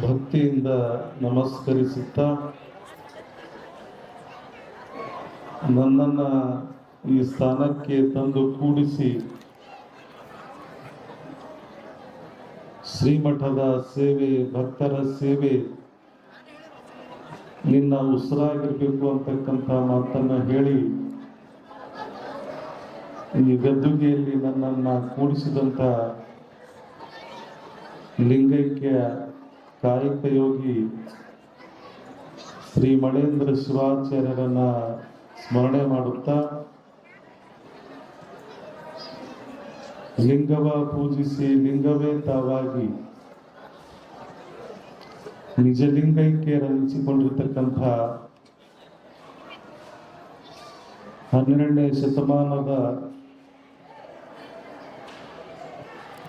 ಭಕ್ತಿಯಿಂದ ನಮಸ್ಕರಿಸುತ್ತಾ ನನ್ನನ್ನು ಈ ಸ್ಥಾನಕ್ಕೆ ತಂದು ಕೂಡಿಸಿ ಶ್ರೀಮಠದ ಸೇವೆ, ಭಕ್ತರ ಸೇವೆ, ನಿನ್ನ ಉಸಿರಾಗಿರ್ಬೇಕು ಅಂತಕ್ಕಂಥ ಮಾತನ್ನು ಹೇಳಿ ಈ ಗದ್ದುಗೆಯಲ್ಲಿ ನನ್ನನ್ನು ಕೂಡಿಸಿದಂಥ ಲಿಂಗೈಕ್ಯ ಕಾಯಕಯೋಗಿ ಶ್ರೀ ಮಳೇಂದ್ರ ಶಿವಾಚಾರ್ಯರನ್ನ ಸ್ಮರಣೆ ಮಾಡುತ್ತಾ ಲಿಂಗವ ಪೂಜಿಸಿ ಲಿಂಗವೇ ತಾವಾಗಿ ನಿಜ ಲಿಂಗೈಕ್ಯ ಹನ್ನೆರಡನೇ ಶತಮಾನದ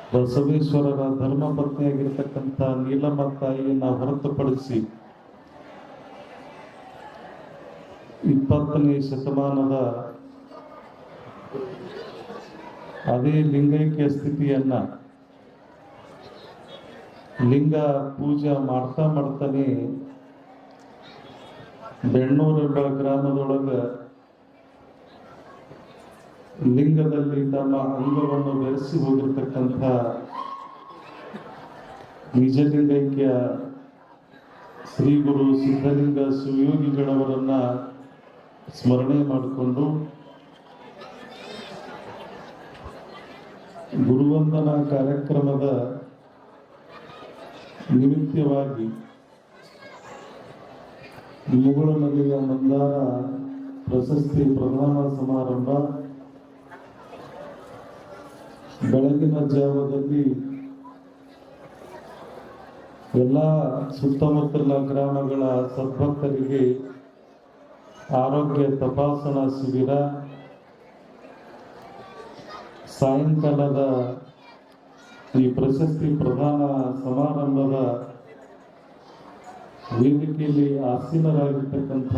ಬಸವೇಶ್ವರರ ಧರ್ಮಪತ್ನಿಯಾಗಿರ್ತಕ್ಕಂಥ ನೀಲಮ್ಮ ತಾಯಿಯನ್ನ ಹೊರತುಪಡಿಸಿ ಇಪ್ಪತ್ತನೇ ಶತಮಾನದ ಅದೇ ಲಿಂಗೈಕ್ಯ ಸ್ಥಿತಿಯನ್ನ ಲಿಂಗ ಪೂಜಾ ಮಾಡ್ತಾ ಮಾಡ್ತಾನೆ ಬೆಣ್ಣೂರು ಗ್ರಾಮದೊಳಗ ಲಿಂಗದಲ್ಲಿ ತಮ್ಮ ಅಂಗವನ್ನು ಬೆರೆಸಿ ಹೋಗಿರ್ತಕ್ಕಂಥ ನಿಜಲಿಂಗೈಕ್ಯ ಶ್ರೀ ಗುರು ಸಿದ್ಧಲಿಂಗ ಸುಯೋಗಿಗಳವರನ್ನ ಸ್ಮರಣೆ ಮಾಡಿಕೊಂಡು ಗುರುವಂದನಾ ಕಾರ್ಯಕ್ರಮದ ನಿಮಿತ್ತವಾಗಿ ಮುಗುಳು ನದಿಯ ಮಂದಾರ ಪ್ರಶಸ್ತಿ ಪ್ರಧಾನ ಸಮಾರಂಭ ಬೆಳಗಿನ ಜಾವದಲ್ಲಿ ಎಲ್ಲ ಸುತ್ತಮುತ್ತಲ ಗ್ರಾಮಗಳ ಸದ್ಭಕ್ತರಿಗೆ ಆರೋಗ್ಯ ತಪಾಸಣಾ ಶಿಬಿರ, ಸಾಯಂಕಾಲದ ಈ ಪ್ರಶಸ್ತಿ ಪ್ರಧಾನ ಸಮಾರಂಭದ ವೇದಿಕೆಯಲ್ಲಿ ಆಸೀನರಾಗಿರ್ತಕ್ಕಂಥ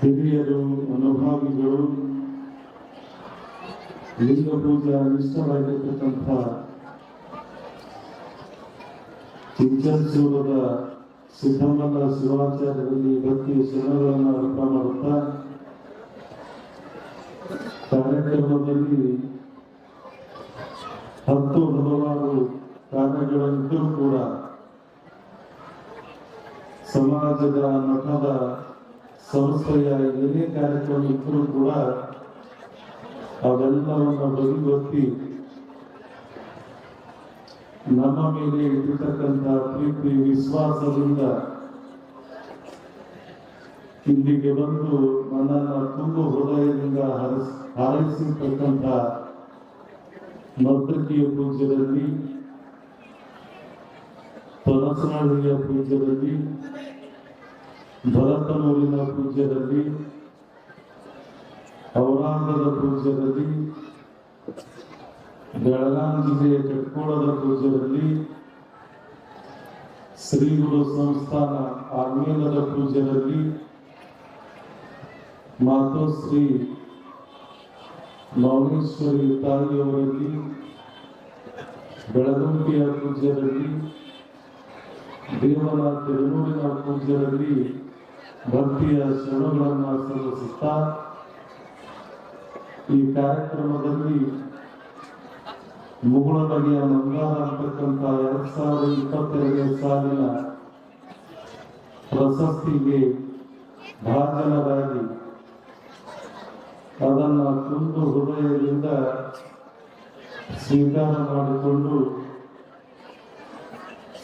ಹಿರಿಯರು, ಅನುಭಾವಿಗಳು ಲಿಂಗ ಪೂಜೆ ಅನಿಷ್ಟವಾಗಿರ್ತಕ್ಕಂಥ ಚಿಂಚನಸೂರದ ಸಿದ್ದಮ್ಮನ ಶಿವಾಚಾರ್ಯರಲ್ಲಿ ಭಕ್ತಿ ಶರಣಗಳನ್ನು ಅರ್ಪಣೆ ಮಾಡುತ್ತಾ ಕಾರ್ಯಕ್ರಮದಲ್ಲಿ ಹತ್ತು ಹಲವಾರು ಕಾರ್ಯಗಳಿದ್ದರೂ ಕೂಡ ಸಮಾಜದ ಮಠದ ಸಂಸ್ಥೆಯ ಏನೇ ಕಾರ್ಯಕ್ರಮ ಇದ್ದರೂ ಕೂಡ ಅವೆಲ್ಲವನ್ನು ಬದಿಗೊತ್ತಿ ನಮ್ಮ ಮೇಲೆ ಇಟ್ಟಿರ್ತಕ್ಕಂಥ ಪ್ರೀತಿ, ವಿಶ್ವಾಸದಿಂದ ಇಲ್ಲಿಗೆ ಬಂದು ನನ್ನನ್ನು ತುಂಬ ಹೃದಯದಿಂದ ಹರಿಸ್, ಹಾರೈಸಿರ್ತಕ್ಕಂಥ ಮದ್ದಕಿಯ ಪೂಜೆಯಲ್ಲಿ ತೊಲಸನಹಳ್ಳಿಯ ಪೂಜೆಯಲ್ಲಿ ಭರತನೂರಿನ ಪೂಜ್ಯರಲ್ಲಿ ಔರಾಂಗದ ಪೂಜ್ಯರಲ್ಲಿ ಬೆಳಗಾವಿ ಜಿಲ್ಲೆಯ ಕಟ್ಕೋಳದ ಪೂಜ್ಯರಲ್ಲಿ ಶ್ರೀ ಗುರು ಸಂಸ್ಥಾನ ಆರ್ಮೇಲದ ಪೂಜ್ಯರಲ್ಲಿ ಮಾತೋಶ್ರೀ ಮೌನೇಶ್ವರಿ ತಾಯಿಯವರಲ್ಲಿ ಬೆಳಗುಂಬಿಯ ಪೂಜ್ಯರಲ್ಲಿ ದೇವರ ತಿರುನೂರಿನ ಪೂಜ್ಯರಲ್ಲಿ ಭಕ್ತಿಯ ಶರಣಗಳನ್ನು ಸಲ್ಲಿಸುತ್ತಾ ಈ ಕಾರ್ಯಕ್ರಮದಲ್ಲಿ ಮುಗುಳ ಬಗೆಯ ಮಂಗಾರ ಅಂತಕ್ಕಂಥ ಎರಡ್ ಸಾವಿರದ ಇಪ್ಪತ್ತೆರಡನೇ ಸಾಲಿನ ಪ್ರಶಸ್ತಿಗೆ ಭಾಜನರಾಗಿ ಅದನ್ನು ತುಂಬು ಹೃದಯದಿಂದ ಸ್ವೀಕಾರ ಮಾಡಿಕೊಂಡು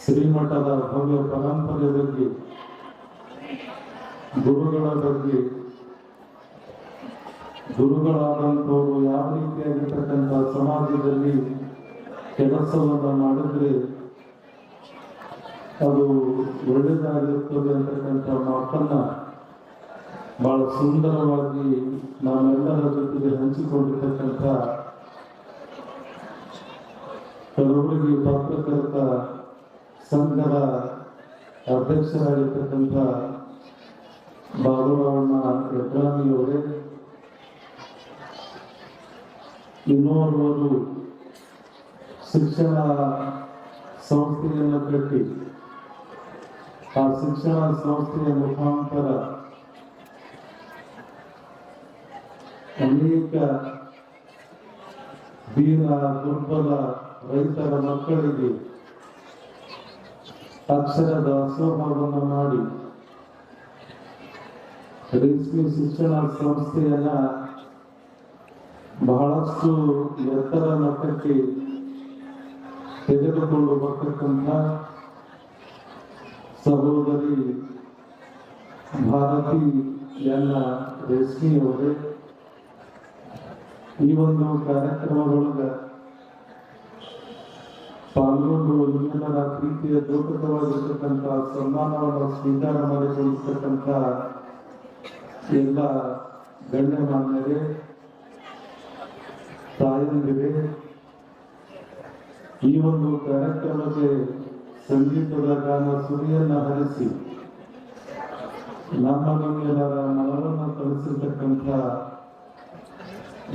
ಶ್ರೀಮಠದ ಭವ್ಯ ಪರಂಪರೆ ಬಗ್ಗೆ, ಗುರುಗಳ ಬಗ್ಗೆ ಗುರುಗಳಾದಂಥವರು ಯಾವ ರೀತಿಯಾಗಿರ್ತಕ್ಕಂಥ ಸಮಾಜದಲ್ಲಿ ಕೆಲಸವನ್ನು ಮಾಡಿದ್ರೆ ಅದು ಒಳ್ಳೆಯದಾಗಿರುತ್ತದೆ ಅಂತಕ್ಕಂಥ ಮಾತನ್ನ ಬಹಳ ಸುಂದರವಾಗಿ ನಾವೆಲ್ಲರ ಜೊತೆಗೆ ಹಂಚಿಕೊಂಡಿರ್ತಕ್ಕಂಥ ಕಲಬುರಗಿ ಪತ್ರಕರ್ತ ಸಂಘದ ಅಧ್ಯಕ್ಷರಾಗಿರ್ತಕ್ಕಂಥ ಬಾಬುರಾವಣ್ಣ ಯಡ್ರಾಮಿಯವರೇ ಇನ್ನೋರ್ವರು ಶಿಕ್ಷಣ ಸಂಸ್ಥೆಯನ್ನು ಕಟ್ಟಿ, ಆ ಶಿಕ್ಷಣ ಸಂಸ್ಥೆಯ ಮುಖಾಂತರ ಅನೇಕ ದೀನ, ದುರ್ಬಲ ರೈತರ ಮಕ್ಕಳಿಗೆ ಅಕ್ಷರ ದಾಸೋಹವನ್ನು ಮಾಡಿ, ರೇಷ್ಮೆ ಶಿಕ್ಷಣ ಸಂಸ್ಥೆಯನ್ನ ಬಹಳಷ್ಟು ಎತ್ತರ ಮಟ್ಟಕ್ಕೆ ತೆಗೆದುಕೊಂಡು ಬರ್ತಕ್ಕಂಥ ಸಹೋದರಿ ಭಾರತಿ ಎಲ್ಲ ರೇಷ್ಮಿ ಅವರೇ, ಈ ಒಂದು ಕಾರ್ಯಕ್ರಮದೊಳಗ ಪಾಲ್ಗೊಂಡು ನಿಮ್ಮೆಲ್ಲರ ಪ್ರೀತಿಯ ದೋಷಕವಾಗಿರ್ತಕ್ಕಂಥ ಸನ್ಮಾನವನ್ನು ಸ್ವೀಕಾರ ಮಾಡಿಕೊಂಡಿರ್ತಕ್ಕಂಥ ಎಲ್ಲ ಗಣ್ಯಮಾನ್ಯರೇ ತಾಯಂದಿರೇ, ಈ ಒಂದು ಕಾರ್ಯಕ್ರಮಕ್ಕೆ ಸಂಗೀತದ ಗಾನ ಸುರಿಯನ್ನ ಹರಿಸಿ, ನಮ್ಮ ನಿಮ್ಮೆಲ್ಲರ ಮನವನ್ನು ತರಿಸಿರ್ತಕ್ಕಂಥ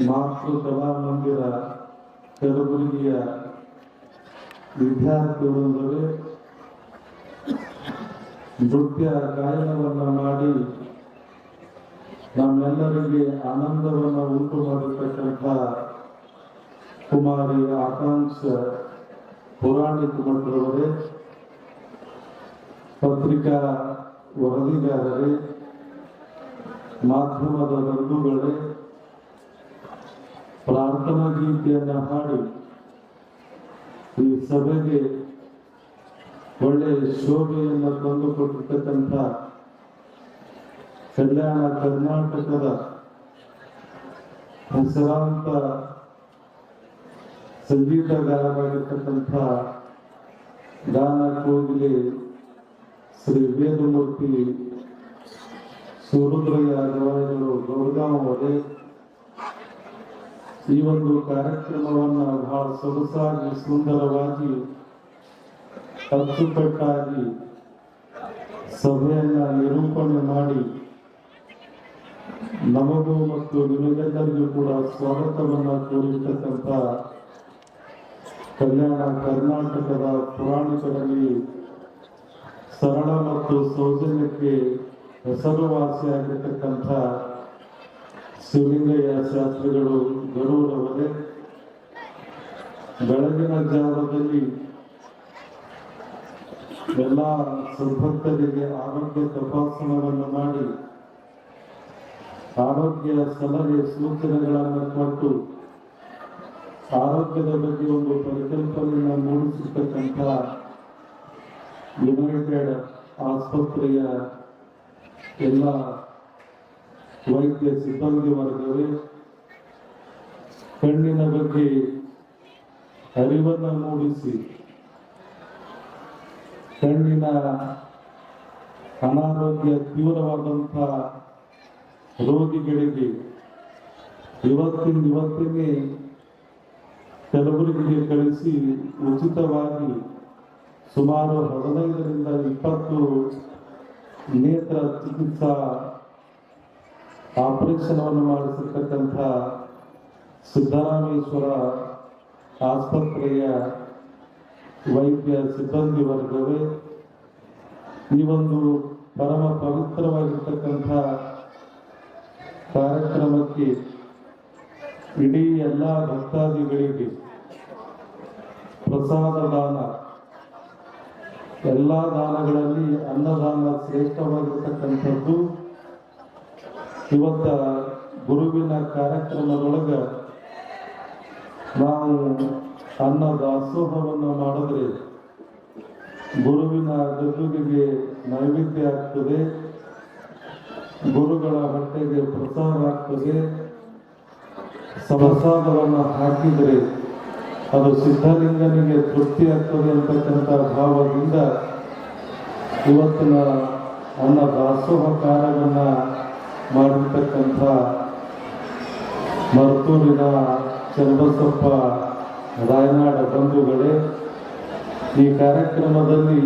ಮಾತೃ ಕಲಾ ಮಂದಿರ ಕಲಬುರಗಿಯ ವಿದ್ಯಾರ್ಥಿಗಳೊಂದಿಗೆ ನೃತ್ಯ ಗಾಯನವನ್ನ ಮಾಡಿ ನಮ್ಮೆಲ್ಲರಿಗೆ ಆನಂದವನ್ನು ಉಂಟು ಮಾಡಿರ್ತಕ್ಕಂಥ ಕುಮಾರಿ ಆಕಾಂಕ್ಷ ಮಠದವರೇ, ಪತ್ರಿಕಾ ವರದಿಗಾರರೇ, ಮಾಧ್ಯಮದ ಬಂಧುಗಳೇ, ಪ್ರಾರ್ಥನಾ ಗೀತೆಯನ್ನು ಹಾಡಿ ಈ ಸಭೆಗೆ ಒಳ್ಳೆಯ ಶೋಭೆಯನ್ನು ತಂದುಕೊಟ್ಟಿರ್ತಕ್ಕಂಥ ಕಲ್ಯಾಣ ಕರ್ನಾಟಕದ ಹೆಸರಾಂತ ಸಂಗೀತಗಾರರಾಗಿರ್ತಕ್ಕಂಥ ಗಾನ ಕೋಗಿಲೆ ಶ್ರೀ ವೇದಮೂರ್ತಿ ಸೂರುದ್ರಯ್ಯ ಗವಾಯಿಗಳು ಗೌರಗಾಂವ್ ಅವರೇ ಈ ಒಂದು ಕಾರ್ಯಕ್ರಮವನ್ನು ಬಹಳ ಸೊಗಸಾಗಿ, ಸುಂದರವಾಗಿ, ಅಚ್ಚುಕಟ್ಟಾಗಿ ಸಭೆಯನ್ನ ನಿರೂಪಣೆ ಮಾಡಿ ನಮಗೂ ಮತ್ತು ನಿಮಗೆಲ್ಲರಿಗೂ ಕೂಡ ಸ್ವಾಗತವನ್ನು ಕೋರಿರ್ತಕ್ಕಂಥ ಕಲ್ಯಾಣ ಕರ್ನಾಟಕದ ಪುರಾಣಿಕರಲ್ಲಿ ಸರಳ ಮತ್ತು ಸೌಜನ್ಯಕ್ಕೆ ಹೆಸರುವಾಸಿಯಾಗಿರ್ತಕ್ಕಂಥ ಶಿವಲಿಂಗಯ್ಯ ಶಾಸ್ತ್ರಿಗಳು ಗರುಡರವರೇ. ಬೆಳಗಿನ ಜಾಗದಲ್ಲಿ ಎಲ್ಲ ಸದ್ಭಕ್ತರಿಗೆ ಆರೋಗ್ಯ ತಪಾಸಣೆಯನ್ನು ಮಾಡಿ ಆರೋಗ್ಯ ಸಲಹೆ ಸೂಚನೆಗಳನ್ನು ಕೊಟ್ಟು ಆರೋಗ್ಯದ ಬಗ್ಗೆ ಒಂದು ಪರಿಕಲ್ಪನೆಯನ್ನು ಮೂಡಿಸಿರ್ತಕ್ಕಂಥ ಯುನೈಟೆಡ್ ಆಸ್ಪತ್ರೆಯ ಎಲ್ಲ ವೈದ್ಯ ಸಿಬ್ಬಂದಿ ವರ್ಗವೇ, ಕಣ್ಣಿನ ಬಗ್ಗೆ ಅರಿವನ್ನು ಮೂಡಿಸಿ, ಕಣ್ಣಿನ ಅನಾರೋಗ್ಯ ತೀವ್ರವಾದಂಥ ರೋಗಿಗಳಿಗೆ ಇವತ್ತಿನ ಇವತ್ತಿನೇ ಕಲಬುರಗಿಗೆ ಕಳಿಸಿ ಉಚಿತವಾಗಿ ಸುಮಾರು ಹದಿನೈದರಿಂದ ಇಪ್ಪತ್ತು ನೇತ್ರ ಚಿಕಿತ್ಸಾ ಆಪರೇಷನ್ ಮಾಡಿಸಿರ್ತಕ್ಕಂಥ ಸಿದ್ದರಾಮೇಶ್ವರ ಆಸ್ಪತ್ರೆಯ ವೈದ್ಯ ಸಿಬ್ಬಂದಿ ವರ್ಗವೇ, ಈ ಒಂದು ಪರಮ ಪವಿತ್ರವಾಗಿರ್ತಕ್ಕಂಥ ಕಾರ್ಯಕ್ರಮಕ್ಕೆ ಇಡೀ ಎಲ್ಲ ಭಕ್ತಾದಿಗಳಿಗೆ ಪ್ರಸಾದ ದಾನ. ಎಲ್ಲ ದಾನಗಳಲ್ಲಿ ಅನ್ನದಾನ ಶ್ರೇಷ್ಠವಾಗಿರ್ತಕ್ಕಂಥದ್ದು. ಇವತ್ತ ಗುರುವಿನ ಕಾರ್ಯಕ್ರಮದೊಳಗೆ ನಾವು ಅನ್ನ ದಾಸೋಹವನ್ನು ಮಾಡಿದ್ರೆ ಗುರುವಿನ ಗದ್ದುಗೆಗೆ ನೈವೇದ್ಯ ಆಗ್ತದೆ. ಗುರುಗಳ ಹೊಟ್ಟೆಗೆ ಪ್ರಸಾದ ಆಗ್ತದೆ. ಪ್ರಸಾದವನ್ನು ಹಾಕಿದರೆ ಅದು ಸಿದ್ಧಲಿಂಗನಿಗೆ ತೃಪ್ತಿ ಆಗ್ತದೆ ಅಂತಕ್ಕಂಥ ಭಾವದಿಂದ ಇವತ್ತಿನ ಅನ್ನ ದಾಸೋಹ ಕಾರ್ಯವನ್ನು ಮಾಡಿರ್ತಕ್ಕಂಥ ಮರ್ತೂರಿನ ಚಂದ್ರಸಪ್ಪ ರಾಯನಾಡ ಬಂಧುಗಳೇ, ಈ ಕಾರ್ಯಕ್ರಮದಲ್ಲಿ